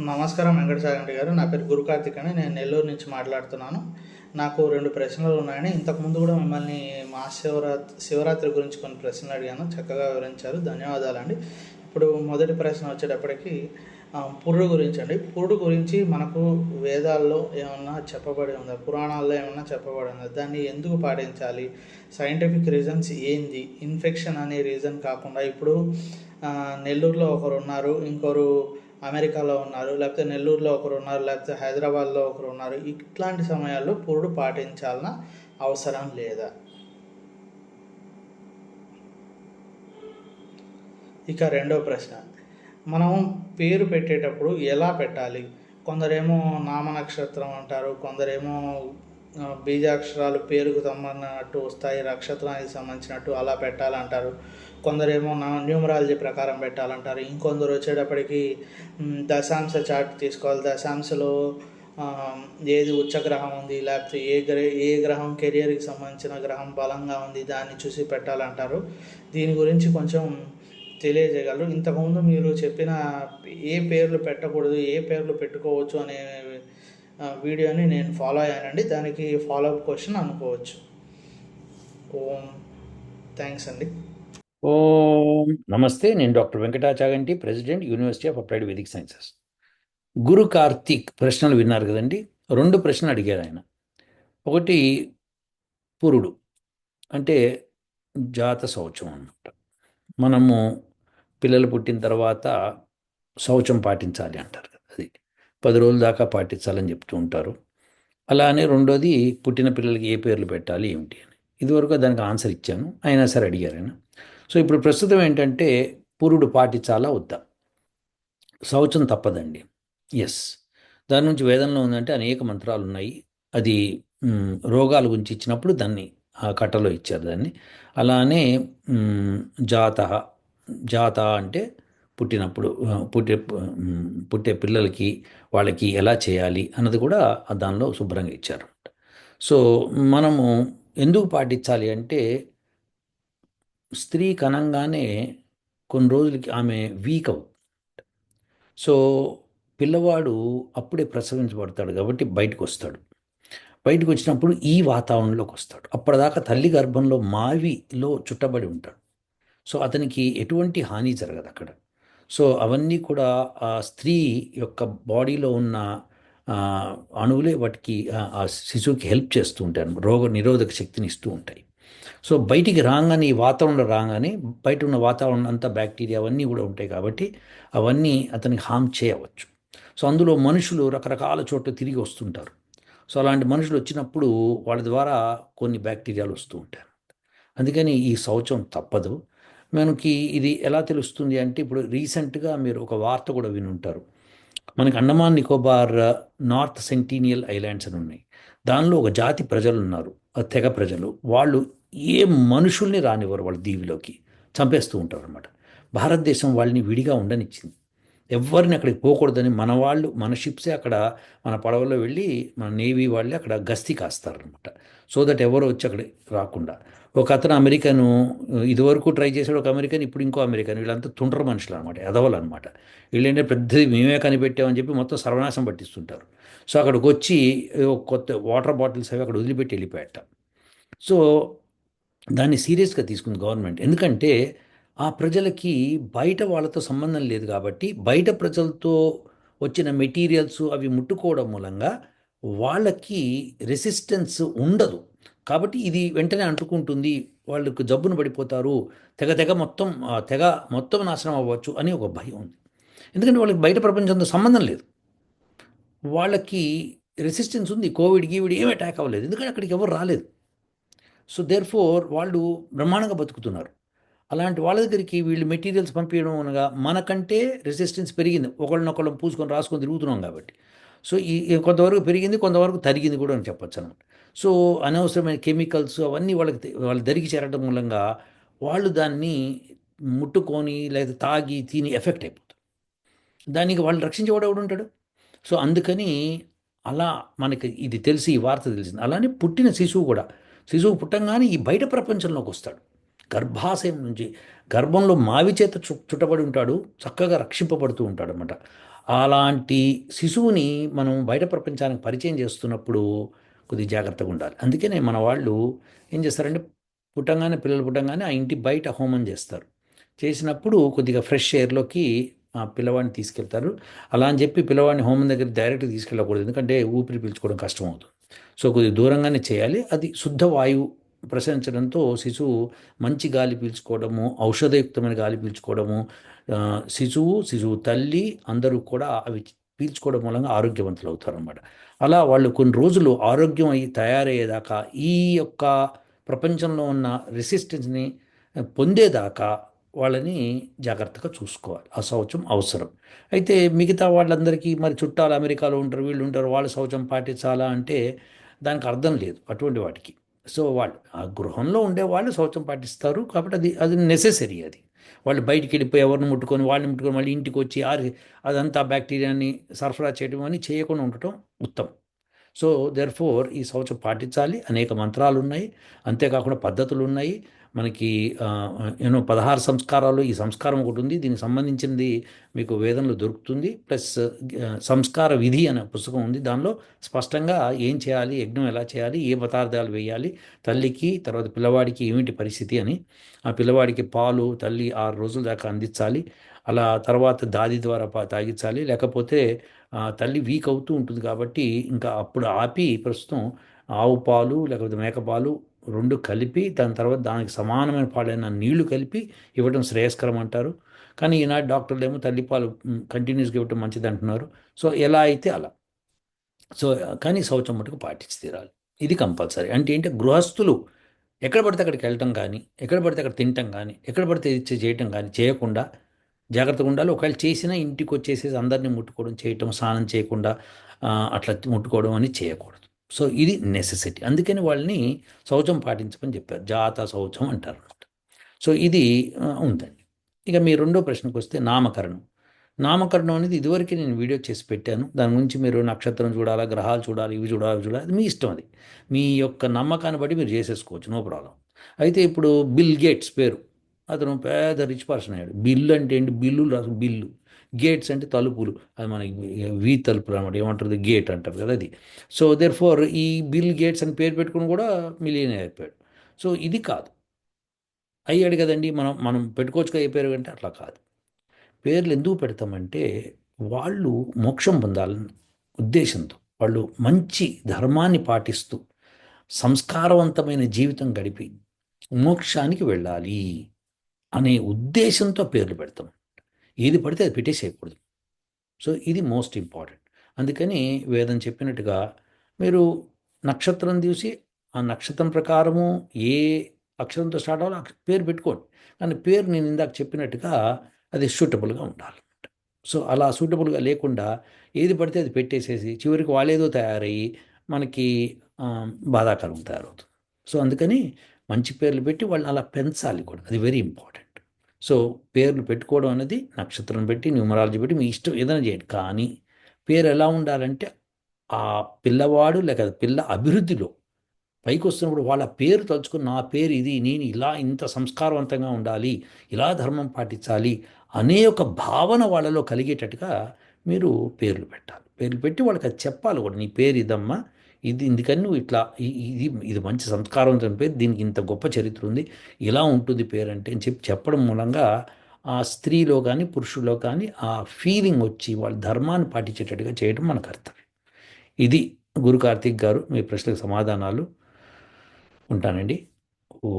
నమస్కారం వెంకటసాగంటి గారు. నా పేరు గురు కార్తిక్ అని నేను నెల్లూరు నుంచి మాట్లాడుతున్నాను. నాకు రెండు ప్రశ్నలు ఉన్నాయని ఇంతకుముందు కూడా మిమ్మల్ని మా శివరాత్రి శివరాత్రి గురించి కొన్ని ప్రశ్నలు అడిగాను. చక్కగా వివరించారు. ధన్యవాదాలండి. ఇప్పుడు మొదటి ప్రశ్న వచ్చేటప్పటికి పురుడు గురించి అండి. పురుడు గురించి మనకు వేదాల్లో ఏమన్నా చెప్పబడి ఉందా? పురాణాల్లో ఏమన్నా చెప్పబడి ఉందా? దాన్ని ఎందుకు పాటించాలి? సైంటిఫిక్ రీజన్స్ ఏంది? ఇన్ఫెక్షన్ అనే రీజన్ కాకుండా ఇప్పుడు నెల్లూరులో ఒకరు ఉన్నారు ఇంకొకరు అమెరికాలో ఉన్నారు లేకపోతే నెల్లూరులో ఒకరు ఉన్నారు లేకపోతే హైదరాబాద్లో ఒకరు ఉన్నారు. ఇట్లాంటి సమయాల్లో పురుడు పాటించాలన్న అవసరం లేదా? ఇక రెండో ప్రశ్న. మనం పేరు పెట్టేటప్పుడు ఎలా పెట్టాలి? కొందరేమో నామ నక్షత్రం అంటారు కొందరేమో బీజాక్షరాలు పేరుకు సంబంధించినట్టు వస్తాయి నక్షత్రానికి సంబంధించినట్టు అలా పెట్టాలంటారు. కొందరేమో నా న్యూమరాలజీ ప్రకారం పెట్టాలంటారు. ఇంకొందరు వచ్చేటప్పటికి దశాంశ చార్ట్ తీసుకోవాలి. దశాంశలో ఏది ఏది ఉచ్చగ్రహం ఉంది లేకపోతే ఏ గ్రహ ఏ గ్రహం కెరియర్కి సంబంధించిన గ్రహం బలంగా ఉంది దాన్ని చూసి పెట్టాలంటారు. దీని గురించి కొంచెం తెలియజేయగలరు. ఇంతకుముందు మీరు చెప్పిన ఏ పేర్లు పెట్టకూడదు ఏ పేర్లు పెట్టుకోవచ్చు అనే వీడియోని నేను ఫాలో అయ్యానండి. దానికి ఫాలో అప్ క్వశ్చన్ అనుకోవచ్చు. ఓం. థ్యాంక్స్ అండి. ఓం. నమస్తే నేను doctor Venkatachaganti president university of applied Vedic sciences. Guru Karthik ప్రశ్నలు విన్నారు కదండి. రెండు ప్రశ్నలు అడిగారు ఆయన. ఒకటి పురుడు. అంటే జాత శౌచం అన్నమాట. మనము పిల్లలు పుట్టిన తర్వాత శౌచం పాటించాలి అంటారు కదా. పది రోజుల దాకా పాటించాలని చెప్తూ ఉంటారు. అలానే రెండోది పుట్టిన పిల్లలకి ఏ పేర్లు పెట్టాలి ఏమిటి అని. ఇదివరకు దానికి ఆన్సర్ ఇచ్చాను అయినా సరే అడిగారు ఆయన. సో ఇప్పుడు ప్రస్తుతం ఏంటంటే పురుడు పాటించాలా వద్దా? శౌచం తప్పదండి. ఎస్ దాని నుంచి వేదంలో ఉందంటే అనేక మంత్రాలు ఉన్నాయి. అది రోగాల గురించి ఇచ్చినప్పుడు దాన్ని ఆ కట్టలో ఇచ్చారు దాన్ని. అలానే జాత జాత అంటే పుట్టినప్పుడు పుట్టే పుట్టే పిల్లలకి వాళ్ళకి ఎలా చేయాలి అన్నది కూడా దానిలో శుభ్రంగా ఇచ్చారు సో మనము ఎందుకు పాటించాలి అంటే స్త్రీ కనంగానే కొన్ని రోజులకి ఆమె వీక్ అవుతుంది సో పిల్లవాడు అప్పుడే ప్రసవించబడతాడు కాబట్టి బయటకు వస్తాడు. బయటకు వచ్చినప్పుడు ఈ వాతావరణంలోకి వస్తాడు. అప్పటిదాకా తల్లి గర్భంలో మావిలో చుట్టబడి ఉంటాడు. సో అతనికి ఎటువంటి హాని జరగదు అక్కడ. సో అవన్నీ కూడా ఆ స్త్రీ యొక్క బాడీలో ఉన్న అణువులే వాటికి ఆ- శిశువుకి హెల్ప్ చేస్తూ ఉంటాయి. రోగ నిరోధక శక్తిని ఇస్తూ ఉంటాయి. సో బయటికి రాగానే ఈ వాతావరణంలో రాగానే బయట ఉన్న వాతావరణం అంతా బ్యాక్టీరియా అవన్నీ కూడా ఉంటాయి కాబట్టి అవన్నీ అతనికి హామ్ చేయవచ్చు. సో అందులో మనుషులు రకరకాల చోట్ల తిరిగి వస్తుంటారు. సో అలాంటి మనుషులు వచ్చినప్పుడు వాళ్ళ ద్వారా కొన్ని బ్యాక్టీరియాలు వస్తూ ఉంటారు అందుకని ఈ శౌచం తప్పదు. మనకి ఇది ఎలా తెలుస్తుంది అంటే ఇప్పుడు రీసెంట్గా మీరు ఒక వార్త కూడా వినుంటారు. మనకి Andaman Nicobar North Sentinel islands అని ఉన్నాయి. దానిలో ఒక జాతి ప్రజలు ఉన్నారు. ఆ తెగ ప్రజలు. వాళ్ళు ఏ మనుషుల్ని రానివ్వరు వాళ్ళ దీవిలోకి. చంపేస్తూ ఉంటారు అనమాట భారతదేశం వాళ్ళని విడిగా ఉండనిచ్చింది. ఎవరిని అక్కడికి పోకూడదని మన వాళ్ళు మన షిప్సే అక్కడ మన పడవలో వెళ్ళి మన నేవీ వాళ్ళే అక్కడ గస్తీ కాస్తారనమాట సో దట్ ఎవరు వచ్చి అక్కడ రాకుండా. ఒక అతను అమెరికను ఇదివరకు ట్రై చేశాడు ఒక అమెరికన్ ఇప్పుడు ఇంకో అమెరికన్ వీళ్ళంతా తుండ్ర మనుషులు అనమాట ఎదవలు అనమాట వీళ్ళంటే పెద్దది మేమే కనిపెట్టామని చెప్పి మొత్తం సర్వనాశం పట్టిస్తుంటారు. సో అక్కడికి వచ్చి కొత్త వాటర్ బాటిల్స్ అవి అక్కడ వదిలిపెట్టి వెళ్ళిపోయాట. సో దాన్ని సీరియస్గా తీసుకుంది గవర్నమెంట్. ఎందుకంటే ఆ ప్రజలకి బయట వాళ్ళతో సంబంధం లేదు కాబట్టి బయట ప్రజలతో వచ్చిన మెటీరియల్స్ అవి ముట్టుకోవడం మూలంగా వాళ్ళకి రెసిస్టెన్స్ ఉండదు. కాబట్టి ఇది వెంటనే అంటుకుంటుంది వాళ్ళకు జబ్బును పడిపోతారు తెగ తెగ మొత్తం తెగ మొత్తం నాశనం అవ్వచ్చు అని ఒక భయం ఉంది. ఎందుకంటే వాళ్ళకి బయట ప్రపంచంతో సంబంధం లేదు. వాళ్ళకి రెసిస్టెన్స్ ఉంది కోవిడ్ గీవిడ్ ఏమి అటాక్ అవ్వలేదు. ఎందుకంటే అక్కడికి ఎవరు రాలేదు. సో దేర్ ఫోర్ వాళ్ళు బ్రహ్మాండంగా బతుకుతున్నారు. అలాంటి వాళ్ళ దగ్గరికి వీళ్ళు మెటీరియల్స్ పంపించడం అనగా మనకంటే రెసిస్టెన్స్ పెరిగింది. ఒకళ్ళనొకళ్ళం పూసుకొని రాసుకొని తిరుగుతున్నాం కాబట్టి. సో ఈ కొంతవరకు పెరిగింది కొంతవరకు తరిగింది కూడా అని చెప్పొచ్చు అనమాట సో అనవసరమైన కెమికల్స్ అవన్నీ వాళ్ళకి వాళ్ళు దరికి చేరడం మూలంగా వాళ్ళు దాన్ని ముట్టుకొని లేదా తాగి తిని ఎఫెక్ట్ అయిపోతారు. దానికి వాళ్ళు రక్షించేవాడు ఎవడు ఉంటాడు? సో అందుకని అలా మనకి ఇది తెలిసి ఈ వార్త తెలిసింది. అలానే పుట్టిన శిశువు కూడా. శిశువు పుట్టంగానే ఈ బయట ప్రపంచంలోకి వస్తాడు. గర్భాశయం నుంచి గర్భంలో మావి చేత చు చుట్టబడి ఉంటాడు చక్కగా రక్షింపబడుతూ ఉంటాడు అనమాట అలాంటి శిశువుని మనం బయట ప్రపంచానికి పరిచయం చేస్తున్నప్పుడు కొద్దిగా జాగ్రత్తగా ఉండాలి. అందుకనే మన వాళ్ళు ఏం చేస్తారంటే పుట్టంగానే పిల్లలు పుట్టంగానే ఆ ఇంటి బయట హోమం చేస్తారు. చేసినప్పుడు కొద్దిగా ఫ్రెష్ ఎయిర్లోకి ఆ పిల్లవాడిని తీసుకెళ్తారు. అలా అని చెప్పి పిల్లవాడిని హోమం దగ్గర డైరెక్ట్గా తీసుకెళ్ళకూడదు. ఎందుకంటే ఊపిరి పీల్చుకోవడం కష్టం అవుతుంది. సో కొద్దిగా దూరంగానే చేయాలి. అది శుద్ధ వాయువు ప్రసరించడంతో శిశువు మంచి గాలి పీల్చుకోవడము ఔషధయుక్తమైన గాలి పీల్చుకోవడము శిశువు శిశువు తల్లి అందరూ కూడా అవి పీల్చుకోవడం మూలంగా ఆరోగ్యవంతులు అవుతారు అన్నమాట అలా వాళ్ళు కొన్ని రోజులు ఆరోగ్యం అయ్యి తయారయ్యేదాకా ఈ యొక్క ప్రపంచంలో ఉన్న రెసిస్టెన్స్ని పొందేదాకా వాళ్ళని జాగ్రత్తగా చూసుకోవాలి. ఆ శౌచం అవసరం. అయితే మిగతా వాళ్ళందరికీ మరి చుట్టాలు అమెరికాలో ఉంటారు వీళ్ళు ఉంటారు వాళ్ళు శౌచం పాటించాలా అంటే దానికి అర్థం లేదు అటువంటి వాటికి. సో వాళ్ళు ఆ గృహంలో ఉండే వాళ్ళు శౌచం పాటిస్తారు కాబట్టి అది అది నెసెసరీ అది. వాళ్ళు బయటికి వెళ్ళిపోయి ఎవరిని ముట్టుకొని వాళ్ళని ముట్టుకొని మళ్ళీ ఇంటికి వచ్చి ఆరి అదంతా బ్యాక్టీరియాని సరఫరా చేయడం అని చేయకుండా ఉండటం ఉత్తమం. సో దెర్ ఫోర్ ఈ శౌచం పాటించాలి. అనేక మంత్రాలు ఉన్నాయి అంతేకాకుండా పద్ధతులు ఉన్నాయి మనకి యూనో పదహారు సంస్కారాలు ఈ సంస్కారం ఒకటి ఉంది. దీనికి సంబంధించింది మీకు వేదంలో దొరుకుతుంది. ప్లస్ సంస్కార విధి అనే పుస్తకం ఉంది. దానిలో స్పష్టంగా ఏం చేయాలి యజ్ఞం ఎలా చేయాలి ఏ పదార్థాలు వేయాలి తల్లికి తర్వాత పిల్లవాడికి ఏమిటి పరిస్థితి అని ఆ పిల్లవాడికి పాలు తల్లి ఆరు రోజుల దాకా అందించాలి. అలా తర్వాత దాది ద్వారా తాగించాలి. లేకపోతే తల్లి వీక్ అవుతూ ఉంటుంది కాబట్టి ఇంకా అప్పుడు ఆపి ప్రస్తుతం ఆవు పాలు లేకపోతే మేక పాలు రెండు కలిపి దాని తర్వాత దానికి సమానమైన పాలైన నీళ్ళు కలిపి ఇవ్వడం శ్రేయస్కరం అంటారు. కానీ ఈనాడు డాక్టర్లు ఏమో తల్లిపాలు కంటిన్యూస్గా ఇవ్వడం మంచిది అంటున్నారు. సో ఎలా అయితే అలా. సో కానీ శౌచం మటుకు పాటించి తీరాలి. ఇది కంపల్సరీ. అంటే ఏంటి? గృహస్థులు ఎక్కడ పడితే అక్కడికి వెళ్ళటం కానీ ఎక్కడ పడితే అక్కడ తినటం కానీ ఎక్కడ పడితే ఇది చేయటం కానీ చేయకుండా జాగ్రత్తగా ఉండాలి. ఒకవేళ చేసినా ఇంటికి వచ్చేసేసి అందరినీ ముట్టుకోవడం చేయటం స్నానం చేయకుండా అట్లా ముట్టుకోవడం అని చేయకూడదు. సో ఇది నెసెసిటీ అందుకని వాళ్ళని శౌచం పాటించమని చెప్పారు. జాత శౌచం అంటారు అన్నమాట. సో ఇది ఉందండి. ఇక మీ రెండో ప్రశ్నకు వస్తే నామకరణం. నామకరణం అనేది ఇదివరకు నేను వీడియో చేసి పెట్టాను. దాని గురించి మీరు నక్షత్రం చూడాలా గ్రహాలు చూడాలి ఇవి చూడాలి చూడాలి అది మీ ఇష్టం అది. మీ యొక్క నమ్మకాన్ని బట్టి మీరు చేసేసుకోవచ్చు నో ప్రాబ్లం. అయితే ఇప్పుడు బిల్ గేట్స్ పేరు. అతను పెద్ద రిచ్ పర్సన్ అయ్యాడు. బిల్ అంటే ఏంటి? బిల్లు రాసు బిల్లు. గేట్స్ అంటే తలుపులు. అది మనకి వి తలుపులు అనమాట ఏమంటారు? గేట్ అంటారు కదా అది. సో దేర్ ఫోర్ ఈ బిల్ గేట్స్ అని పేరు పెట్టుకుని కూడా మిలియన్ అయిపోయాడు. సో ఇది కాదు. అయ్యాడు కదండి. మనం మనం పెట్టుకోవచ్చు కదా ఏ పేరు అంటే అట్లా కాదు. పేర్లు ఎందుకు పెడతామంటే వాళ్ళు మోక్షం పొందాలని ఉద్దేశంతో వాళ్ళు మంచి ధర్మాన్ని పాటిస్తూ సంస్కారవంతమైన జీవితం గడిపి మోక్షానికి వెళ్ళాలి అనే ఉద్దేశంతో పేర్లు పెడతాం. ఏది పడితే అది పెట్టేసేయకూడదు. సో ఇది మోస్ట్ ఇంపార్టెంట్. అందుకని వేదం చెప్పినట్టుగా మీరు నక్షత్రం చూసి ఆ నక్షత్రం ప్రకారము ఏ అక్షరంతో స్టార్ట్ అవ్వాలో ఆ పేరు పెట్టుకోండి. కానీ పేరు నేను ఇందాక చెప్పినట్టుగా అది సూటబుల్గా ఉండాలి సో అలా సూటబుల్గా లేకుండా ఏది పడితే అది పెట్టేసేసి చివరికి వాళ్ళేదో తయారయ్యి మనకి బాధాకరం తయారవుతుంది. సో అందుకని మంచి పేర్లు పెట్టి వాళ్ళని అలా పెంచాలి కూడా. అది వెరీ ఇంపార్టెంట్. సో పేర్లు పెట్టుకోవడం అనేది నక్షత్రం పెట్టి న్యూమరాలజీ పెట్టి మీ ఇష్టం ఏదైనా చేయండి. కానీ పేరు ఎలా ఉండాలంటే ఆ పిల్లవాడు లేక పిల్ల అభివృద్ధిలో పైకి వస్తున్నప్పుడు వాళ్ళ పేరు తలుచుకుని నా పేరు ఇది నేను ఇలా ఇంత సంస్కారవంతంగా ఉండాలి ఇలా ధర్మం పాటించాలి అనే ఒక భావన వాళ్ళలో కలిగేటట్టుగా మీరు పేర్లు పెట్టాలి. పేర్లు పెట్టి వాళ్ళకి అది చెప్పాలి కూడా. నీ పేరు ఇదమ్మా ఇది ఇందుకని నువ్వు ఇట్లా ఇది ఇది మంచి సంస్కారం పేరు దీనికి ఇంత గొప్ప చరిత్ర ఉంది. ఇలా ఉంటుంది పేరు అంటే అని చెప్పి చెప్పడం మూలంగా ఆ స్త్రీలో కానీ పురుషుల్లో కానీ ఆ ఫీలింగ్ వచ్చి వాళ్ళ ధర్మాన్ని పాటించేటట్టుగా చేయడం మన కర్తవ్యం ఇది గురు కార్తిక్ గారు మీ ప్రశ్నలకు సమాధానాలు. ఉంటానండి. ఓ